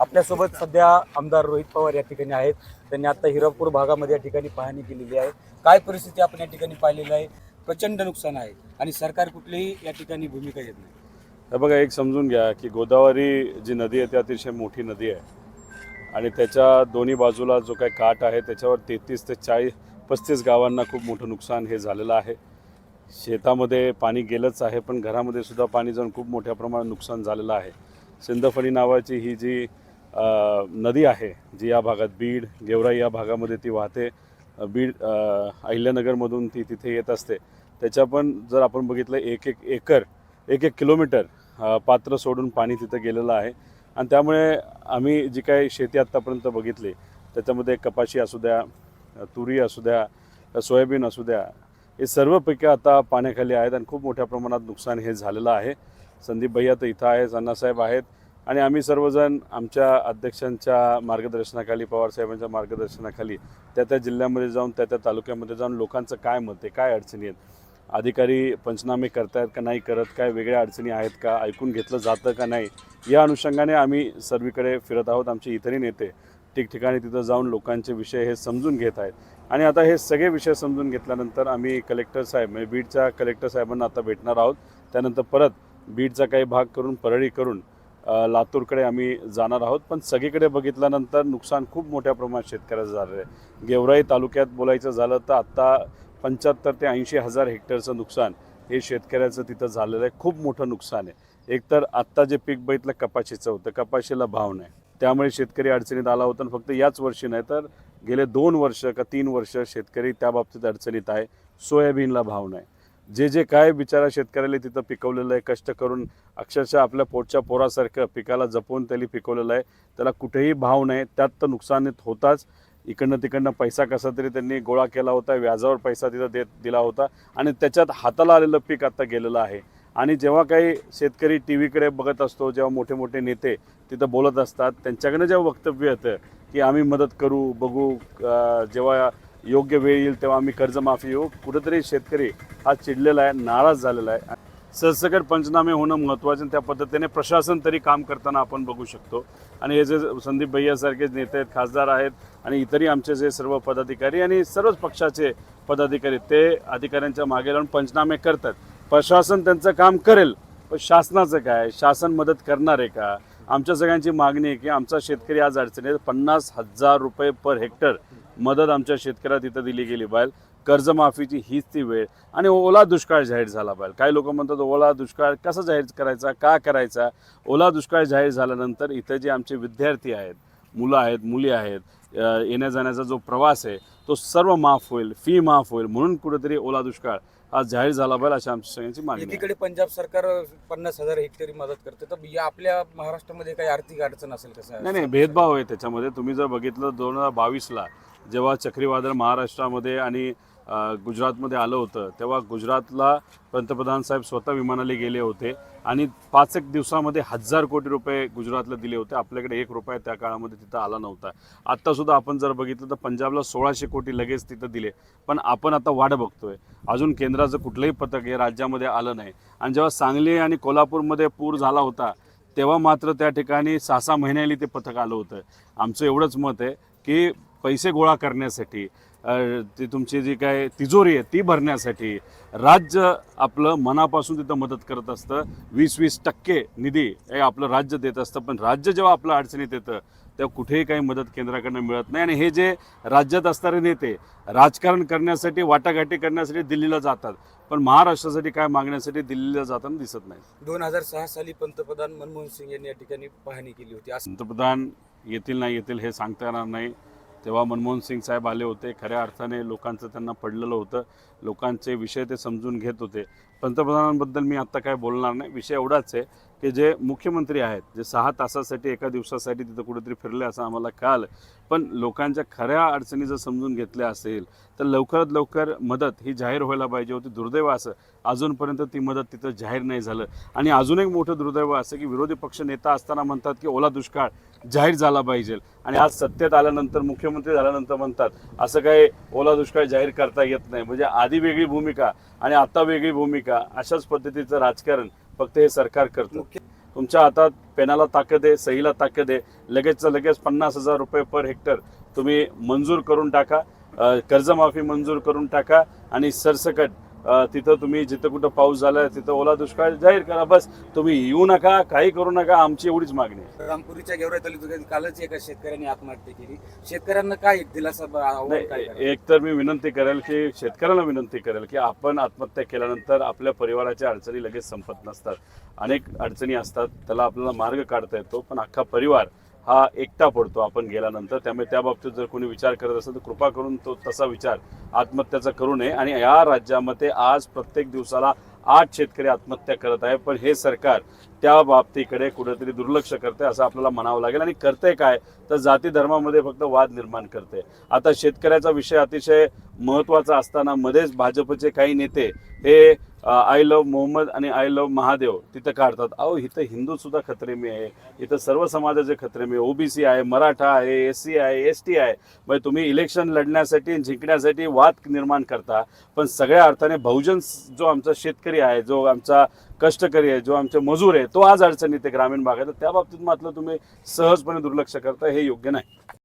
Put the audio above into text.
आपल्यासोबत सध्या आमदार रोहित पवार या ठिकाणी आहेत. त्यांनी आता हिरापूर भागामध्ये या ठिकाणी पाहणी केलेली आहे. काय परिस्थिती आपण या ठिकाणी पाहिलेली आहे? प्रचंड नुकसान आहे आणि सरकार कुठलीही या ठिकाणी भूमिका घेत नाही. हे बघा एक समजून घ्या की गोदावरी जी नदी आहे ती अतिशय मोठी नदी आहे. आणि त्याच्या दोन्ही बाजूला जो काही काठ आहे त्याच्यावर तेहतीस ते चाळीस पस्तीस गावांना खूप मोठं नुकसान हे झालेलं आहे. शेतामध्ये पाणी गेलंच आहे पण घरामध्ये सुद्धा पाणी जाऊन खूप मोठ्या प्रमाणात नुकसान झालेलं आहे. सिंदफणी नावाची ही जी नदी आहे जी या भागात बीड गेवराई या भागामध्ये ती वाहते. बीड अहिल्यानगरमधून ती तिथे येत असते. त्याच्या पण जर आपण बघितलं एक एक एकर एक एक किलोमीटर पात्र सोडून पाणी तिथं गेलेलं आहे. आणि त्यामुळे आम्ही जी काही शेती आत्तापर्यंत बघितली त्याच्यामध्ये कपाशी असू द्या तुरी असू द्या सोयाबीन असू द्या हे सर्व पिकं आता पाण्याखाली आहेत आणि खूप मोठ्या प्रमाणात नुकसान हे झालेलं आहे. संदीप भैया तर इथं आहे अण्णासाहेब आहेत. आणि आम्ही सर्वजण आमच्या अध्यक्षांच्या मार्गदर्शनाखाली पवारसाहेबांच्या मार्गदर्शनाखाली त्या त्या जिल्ह्यामध्ये जाऊन त्या त्या तालुक्यामध्ये जाऊन लोकांचं काय मत आहे काय अडचणी आहेत अधिकारी पंचनामे करतायत का नाही करत काय वेगळ्या अडचणी आहेत का ऐकून घेतलं जातं का नाही या अनुषंगाने आम्ही सर्वीकडे फिरत आहोत. आमचे इतरही नेते ठिकठिकाणी तिथं जाऊन लोकांचे विषय हे समजून घेत आहेत. आणि आता हे सगळे विषय समजून घेतल्यानंतर आम्ही कलेक्टर साहेब म्हणजे बीडच्या कलेक्टर साहेबांना आता भेटणार आहोत. त्यानंतर परत बीडचा काही भाग करून परळी करून लातूरकडे आम्ही जाणार आहोत. पण सगळीकडे बघितल्यानंतर नुकसान खूप मोठ्या प्रमाणात शेतकऱ्याचं झालेलं आहे. गेवराई तालुक्यात बोलायचं झालं तर आत्ता पंच्याहत्तर ते ऐंशी हजार हेक्टरचं नुकसान हे शेतकऱ्याचं तिथं झालेलं आहे. खूप मोठं नुकसान आहे. एकतर आत्ता जे पीक बघितलं कपाशीचं होतं. कपाशीला भाव नाही. त्यामुळे शेतकरी अडचणीत आला होता आणि फक्त याच वर्षी नाही तर गेले दोन वर्ष का तीन वर्ष शेतकरी त्या बाबतीत अडचणीत आहे. सोयाबीनला भाव नाही. जे जे काय बिचारा शेतकऱ्याला तिथं पिकवलेलं आहे कष्ट करून अक्षरशः आपल्या पोटच्या पोरासारखं पिकाला जपून त्यांनी पिकवलेलं आहे. त्याला कुठेही भाव नाही त्यात तर नुकसान होताच. इकडनं तिकडनं पैसा कसा तरी त्यांनी गोळा केला होता व्याजावर पैसा तिथं देत दिला होता आणि त्याच्यात हाताला आलेलं पीक आता गेलेलं आहे. आणि जेव्हा काही शेतकरी टी व्हीकडे बघत असतो जेव्हा मोठे मोठे नेते तिथं बोलत असतात त्यांच्याकडनं जेव्हा वक्तव्य येतं की आम्ही मदत करू बघू जेव्हा योग्य वेळ येईल तेव्हा आम्ही कर्जमाफी येऊ कुठेतरी शेतकरी हा चिडलेला आहे नाराज झालेला आहे. सरसकट पंचनामे होणं महत्त्वाचं त्या पद्धतीने प्रशासन तरी काम करताना आपण बघू शकतो. आणि हे जे संदीप भैयासारखे नेते आहेत खासदार आहेत आणि इतरही आमचे जे सर्व पदाधिकारी आणि सर्वच पक्षाचे पदाधिकारी ते अधिकाऱ्यांच्या मागे राहून पंचनामे करतात. प्रशासन त्यांचं काम करेल पण शासनाचं काय? शासन मदत करणार आहे का? आमच्या सगळ्यांची मागणी आहे की आमचा शेतकरी आज अडचणीत पन्नास हजार रुपये पर हेक्टर मदत आमच्या शेतकऱ्याला तिथं दिली गेली पाहिजे कर्जमाफीची हीच ती वेळ. आणि ओला दुष्काळ जाहीर झाला पाहिजे काही लोक म्हणतात ओला दुष्काळ कसा जाहीर करायचा? का करायचा? ओला दुष्काळ जाहीर झाल्यानंतर इथं जे आमचे विद्यार्थी आहेत मुलं आहेत मुली आहेत येण्या जाण्याचा जो प्रवास आहे तो सर्व माफ होईल फी माफ होईल म्हणून कुठेतरी ओला दुष्काळ हा जाहीर झाला पाहिजे अशी आमच्या सगळ्यांची मागणी आहे. एकीकडे पंजाब सरकार पन्नास हजार हेक्टरी मदत करते तर या आपल्या महाराष्ट्रामध्ये काही आर्थिक अडचण असेल कसं नाही नाही भेदभाव आहे त्याच्यामध्ये तुम्ही जर बघितलं दोन हजार बावीसला जेव्हा चक्रीवादळ महाराष्ट्रामध्ये आणि गुजरातमध्ये आलं होतं तेव्हा गुजरातला पंतप्रधान साहेब स्वतः विमानाला गेले होते आणि पाच एक दिवसामध्ये हजार कोटी रुपये गुजरातला दिले होते. आपल्याकडे एक रुपया त्या काळामध्ये तिथं आला नव्हता. आत्तासुद्धा आपण जर बघितलं तर पंजाबला सोळाशे कोटी लगेच तिथं दिले. पण आपण आता वाट बघतोय. अजून केंद्राचं कुठलंही पथक हे राज्यामध्ये आलं नाही. आणि जेव्हा सांगली आणि कोल्हापूरमध्ये पूर झाला होता तेव्हा मात्र त्या ठिकाणी सहा सहा महिन्याली ते पथक आलं होतं. आमचं एवढंच मत आहे की पैसे गोळा करण्यासाठी ती तुमची जी काय तिजोरी आहे ती भरण्यासाठी राज्य आपलं मनापासून तिथं मदत करत असतं. वीस वीस टक्के निधी हे आपलं राज्य देत असतं. पण राज्य जेव्हा आपलं अडचणीत येतं तेव्हा कुठेही काही मदत केंद्राकडनं मिळत नाही. आणि हे जे राज्यात असणारे नेते राजकारण करण्यासाठी वाटाघाटी करण्यासाठी दिल्लीला जातात. पण महाराष्ट्रासाठी काय मागण्यासाठी दिल्लीला जाताना दिसत नाही. दोन हजार सहा साली पंतप्रधान मनमोहन सिंग यांनी या ठिकाणी पाहणी केली होती. पंतप्रधान येतील नाही येतील हे सांगता येणार नाही. तेव्हा मनमोहन सिंग साहेब आले होते. खऱ्या अर्थाने लोकांचं त्यांना पडलेलं होतं. लोकांचे विषय ते समजून घेत होते. पंतप्रधानांबद्दल मी आत्ता काय बोलणार नाही. विषय एवढाच आहे. की जे मुख्यमंत्री आहेत जे सहा तासासाठी एका दिवसासाठी तिथं कुठेतरी फिरले असं आम्हाला कळालं. पण लोकांच्या खऱ्या अडचणी जर समजून घेतल्या असेल तर लवकरात लवकर मदत ही जाहीर व्हायला पाहिजे होती. दुर्दैव असं. अजूनपर्यंत ती मदत तिथं जाहीर नाही झालं. आणि अजून एक मोठं दुर्दैव असं की विरोधी पक्ष नेता असताना म्हणतात की ओला दुष्काळ जाहीर झाला पाहिजे. आणि आज सत्तेत आल्यानंतर मुख्यमंत्री झाल्यानंतर म्हणतात असं काही ओला दुष्काळ जाहीर करता येत नाही. म्हणजे आधी वेगळी भूमिका आणि आता वेगळी भूमिका अशाच पद्धतीचं राजकारण फक्त हे सरकार करतं. तुमच्या हातात पेनाला ताकद आहे सहीला ताकद आहे लगेचचं लगेच पन्नास हजार रुपये पर हेक्टर तुम्ही मंजूर करून टाका कर्जमाफी मंजूर करून टाका आणि सरसकट तिथं तुम्ही जिथं कुठं पाऊस झाला तिथं ओला दुष्काळ जाहीर करा. बस तुम्ही येऊ नका काही करू नका आमची एवढीच मागणी आहे. रामपुरीच्या गेवराई तालुक्यात कालच एका शेतकऱ्यांनी आत्महत्या केली. शेतकऱ्यांना काय एक दिलासा नाही? एक तर मी विनंती करेल की शेतकऱ्यांना विनंती करेल की आपण आत्महत्या केल्यानंतर आपल्या परिवाराच्या अडचणी लगेच संपत नसतात. अनेक अडचणी असतात त्याला आपल्याला मार्ग काढता येतो पण अख्खा परिवार हा एकटा पडतो आपण गेल्यानंतर. त्यामुळे त्या बाबतीत जर कोणी विचार करत असेल तर कृपा करून तो तसा विचार आत्महत्याचा करू नये. आणि या राज्यामध्ये आज प्रत्येक दिवसाला आठ शेतकरी आत्महत्या करत आहे पण हे सरकार त्या बाबतीकडे कुठेतरी दुर्लक्ष करते असं आपल्याला म्हणावं लागेल. आणि करते काय? तर जाती धर्मामध्ये फक्त वाद निर्माण करते आता शेतकऱ्याचा विषय अतिशय महत्त्वाचा असताना मध्येच भाजपचे काही नेते हे आय लव्ह मोहम्मद आणि आय लव्ह महादेव तिथं काढतात. अहो इथं हिंदू सुद्धा खतरे आहे. इथं सर्व समाजाचे खतरे में ओबीसी आहे मराठा आहे एस सी आहे एस टी आहे. म्हणजे तुम्ही इलेक्शन लढण्यासाठी आणि जिंकण्यासाठी वाद निर्माण करता. पण सगळ्या अर्थाने बहुजन जो आमचा शेतकरी आहे जो आमचा कष्टकरी आहे जो आमचे मजूर आहे तो आज अडचणीत आहे ग्रामीण भागात. त्या बाबतीत मात्र तुम्ही सहजपणे दुर्लक्ष करता हे योग्य नाही.